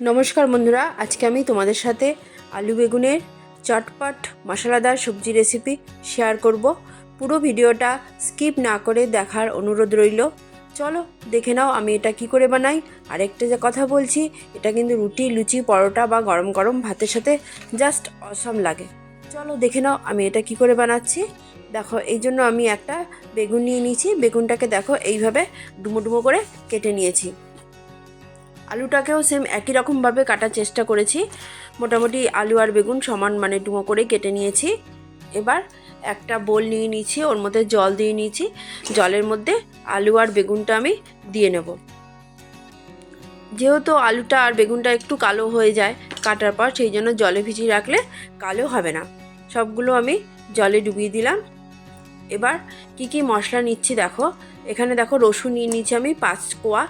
নমস্কার বন্ধুরা, আজকে আমি তোমাদের সাথে আলু বেগুনের চটপট মশলাদার সবজি রেসিপি শেয়ার করব। পুরো ভিডিওটা স্কিপ না করে দেখার অনুরোধ রইল। চলো দেখে নাও আমি এটা কি করে বানাই। আরেকটা যে কথা বলছি, এটা কিন্তু রুটি, লুচি, পরোটা বা গরম গরম ভাতের সাথে জাস্ট অসম লাগে। চলো দেখে নাও আমি এটা কি করে বানাচ্ছি। দেখো, এই জন্য আমি একটা বেগুন নিয়ে নিয়েছি। বেগুনটাকে দেখো, এইভাবে ডুমো ডুমো করে কেটে নিয়েছি। আলুটাকেও সেম একই রকমভাবে কাটার চেষ্টা করেছি। মোটামুটি আলু আর বেগুন সমান মানে ডুমো করে কেটে নিয়েছি। এবার একটা বোল নিয়ে নিয়েছি, ওর মধ্যে জল দিয়ে নিয়েছি। জলের মধ্যে আলু আর বেগুনটা আমি দিয়ে নেব। যেহেতু আলুটা আর বেগুনটা একটু কালো হয়ে যায় কাটার পর, সেই জন্য জলে ভিজিয়ে রাখলে কালো হবে না। সবগুলো আমি জলে ডুবিয়ে দিলাম। এবার কি কি মশলা নিচ্ছি দেখো। এখানে দেখো রসুন নিয়ে নিয়েছি আমি পাঁচ কোয়া,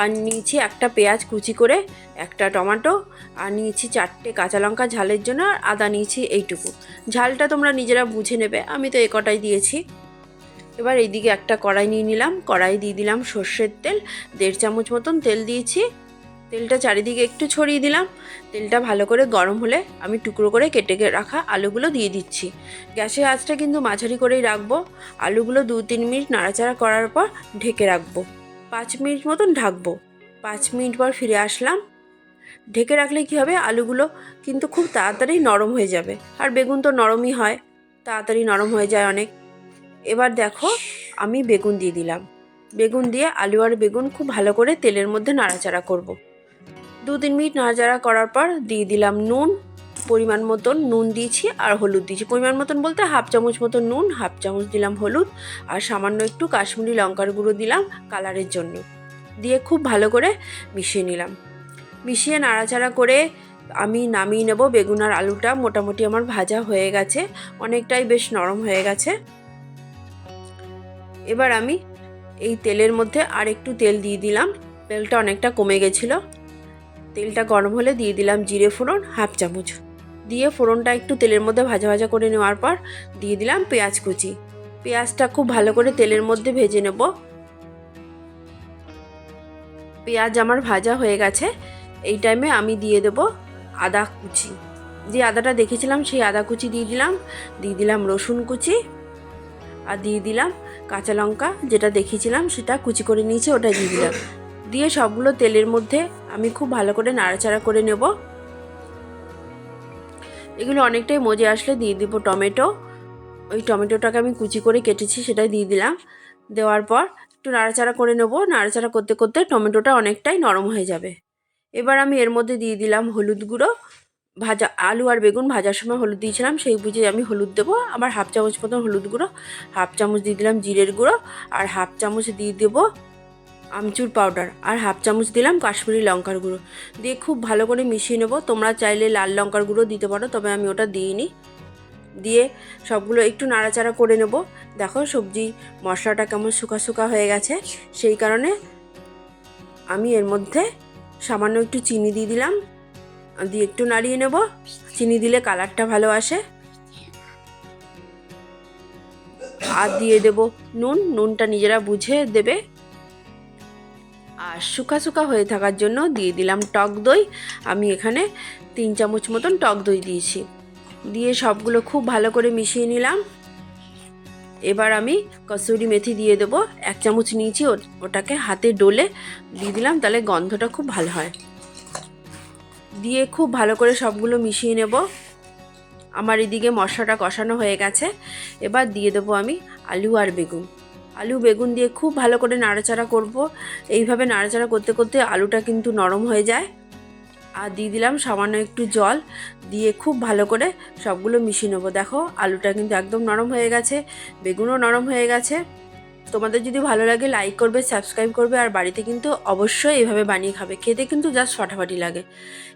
আর নিয়েছি একটা পেঁয়াজ কুচি করে, একটা টমেটো, আর নিয়েছি চারটে কাঁচা লঙ্কা ঝালের জন্য, আর আদা নিয়েছি এইটুকু। ঝালটা তোমরা নিজেরা বুঝে নেবে, আমি তো এ কটাই দিয়েছি। এবার এইদিকে একটা কড়াই নিয়ে নিলাম কড়াই দিয়ে দিলাম সর্ষের তেল, দেড় চামচ মতন তেল দিয়েছি। তেলটা চারিদিকে একটু ছড়িয়ে দিলাম। তেলটা ভালো করে গরম হলে আমি টুকরো করে কেটে রাখা আলুগুলো দিয়ে দিচ্ছি। গ্যাসের আঁচটা কিন্তু মাঝারি করেই রাখব। আলুগুলো দু তিন মিনিট নাড়াচাড়া করার পর ঢেকে রাখব। পাঁচ মিনিট মতন ঢাকবো। পাঁচ মিনিট পর ফিরে আসলাম। ঢেকে রাখলে কী হবে? আলুগুলো কিন্তু খুব তাড়াতাড়ি নরম হয়ে যাবে। আর বেগুন তো নরমই হয়। তাড়াতাড়ি নরম হয়ে যায় অনেক। এবার দেখো আমি বেগুন দিয়ে দিলাম। বেগুন দিয়ে আলু আর বেগুন খুব ভালো করে তেলের মধ্যে নাড়াচাড়া করব। দু তিন মিনিট নাড়াচাড়া করার পর দিয়ে দিলাম নুন, পরিমাণ মতন নুন দিয়েছি আর হলুদ দিয়েছি। পরিমাণ মতন বলতে হাফ চামচ মতন নুন, হাফ চামচ দিলাম হলুদ আর সামান্য একটু কাশ্মীরি লঙ্কার গুঁড়ো দিলাম কালারের জন্য। দিয়ে খুব ভালো করে মিশিয়ে নিলাম। মিশিয়ে নাড়াচাড়া করে আমি নামিয়ে নেব। বেগুন আর আলুটা মোটামুটি আমার ভাজা হয়ে গেছে, অনেকটাই বেশ নরম হয়ে গেছে। এবার আমি এই তেলের মধ্যে আর একটু তেল দিয়ে দিলাম। তেলটা অনেকটা কমে গেছিল। তেলটা গরম হলে দিয়ে দিলাম জিরে ফোড়ন, হাফ চামচ। দিয়ে ফোড়নটা একটু তেলের মধ্যে ভাজা ভাজা করে নেওয়ার পর দিয়ে দিলাম পেঁয়াজ কুচি। পেঁয়াজটা খুব ভালো করে তেলের মধ্যে ভেজে নেব। পেঁয়াজ আমার ভাজা হয়ে গেছে। এই টাইমে আমি দিয়ে দেব আদা কুচি। যে আদাটা দেখেছিলাম সেই আদা কুচি দিয়ে দিলাম। দিয়ে দিলাম রসুন কুচি আর দিয়ে দিলাম কাঁচা লঙ্কা। যেটা দেখিয়েছিলাম সেটা কুচি করে নিয়েছি, ওটা দিয়ে দিলাম। দিয়ে সবগুলো তেলের মধ্যে আমি খুব ভালো করে নাড়াচাড়া করে নেব। এগুলো অনেকটাই মজে আসলে দিয়ে দিব টমেটো। ওই টমেটোটাকে আমি কুচি করে কেটেছি, সেটাই দিয়ে দিলাম। দেওয়ার পর একটু নাড়াচাড়া করে নেব। নাড়াচাড়া করতে করতে টমেটোটা অনেকটাই নরম হয়ে যাবে। এবার আমি এর মধ্যে দিয়ে দিলাম হলুদ গুঁড়ো। ভাজা আলু আর বেগুন ভাজার সময় হলুদ দিয়েছিলাম, সেই বুঝে আমি হলুদ দেবো। আবার হাফ চামচ মতন হলুদ গুঁড়ো, হাফ চামচ দিয়ে দিলাম জিরের গুঁড়ো, আর হাফ চামচ দিয়ে দেবো আমচুর পাউডার আর হাফ চামচ দিলাম কাশ্মীরি লঙ্কার গুঁড়ো। দিয়ে খুব ভালো করে মিশিয়ে নেব। তোমরা চাইলে লাল লঙ্কার গুঁড়ো দিতে পারো, তবে আমি ওটা দিইনি। দিয়ে সবগুলো একটু নাড়াচাড়া করে নেব। দেখো সবজি মশলাটা কেমন শুকা শুকা হয়ে গেছে। সেই কারণে আমি এর মধ্যে সামান্য একটু চিনি দিয়ে দিলাম। দিয়ে একটু নাড়িয়ে নেব। চিনি দিলে কালারটা ভালো আসে। আর দিয়ে দেব নুন। নুনটা নিজেরা বুঝে দেবে। আর শুকা শুকা হয়ে থাকার জন্য দিয়ে দিলাম টক দই। আমি এখানে তিন চামচ মতন টক দই দিয়েছি। দিয়ে সবগুলো খুব ভালো করে মিশিয়ে নিলাম। এবার আমি কসুরি মেথি দিয়ে দেবো। এক চামচ নিয়েছি ওটাকে হাতে ডলে দিয়ে দিলাম, তাহলে গন্ধটা খুব ভালো হয়। দিয়ে খুব ভালো করে সবগুলো মিশিয়ে নেব। আমার এদিকে মশলাটা কষানো হয়ে গেছে। এবার দিয়ে দেবো আমি আলু আর বেগুন। আলু, বেগুন দিয়ে খুব ভালো করে নাড়াচাড়া করব। এইভাবে নাড়াচাড়া করতে করতে আলুটা কিন্তু নরম হয়ে যায়। আর দিয়ে দিলাম সামান্য একটু জল। দিয়ে খুব ভালো করে সবগুলো মিশিয়ে নেব। দেখো, আলুটা কিন্তু একদম নরম হয়ে গেছে, বেগুনও নরম হয়ে গেছে। তোমাদের যদি ভালো লাগে লাইক করবে সাবস্ক্রাইব করবে, আর বাড়িতে কিন্তু অবশ্যই এভাবে বানিয়ে খাবে। খেতে কিন্তু জাস্ট ফাটাফাটি লাগে।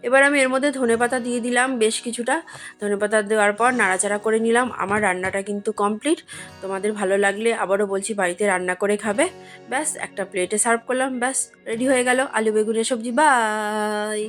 এবার আমি এর মধ্যে ধনে পাতা দিয়ে দিলাম বেশ কিছুটা। ধনে পাতা দেওয়ার পর নাড়াচাড়া করে নিলাম। আমার রান্নাটা কিন্তু কমপ্লিট তোমাদের ভালো লাগলে আবারও বলছি বাড়িতে রান্না করে খাবে। ব্যাস, একটা প্লেটে সার্ভ করলাম। ব্যাস রেডি হয়ে গেল। আলু বেগুনের সবজি বাই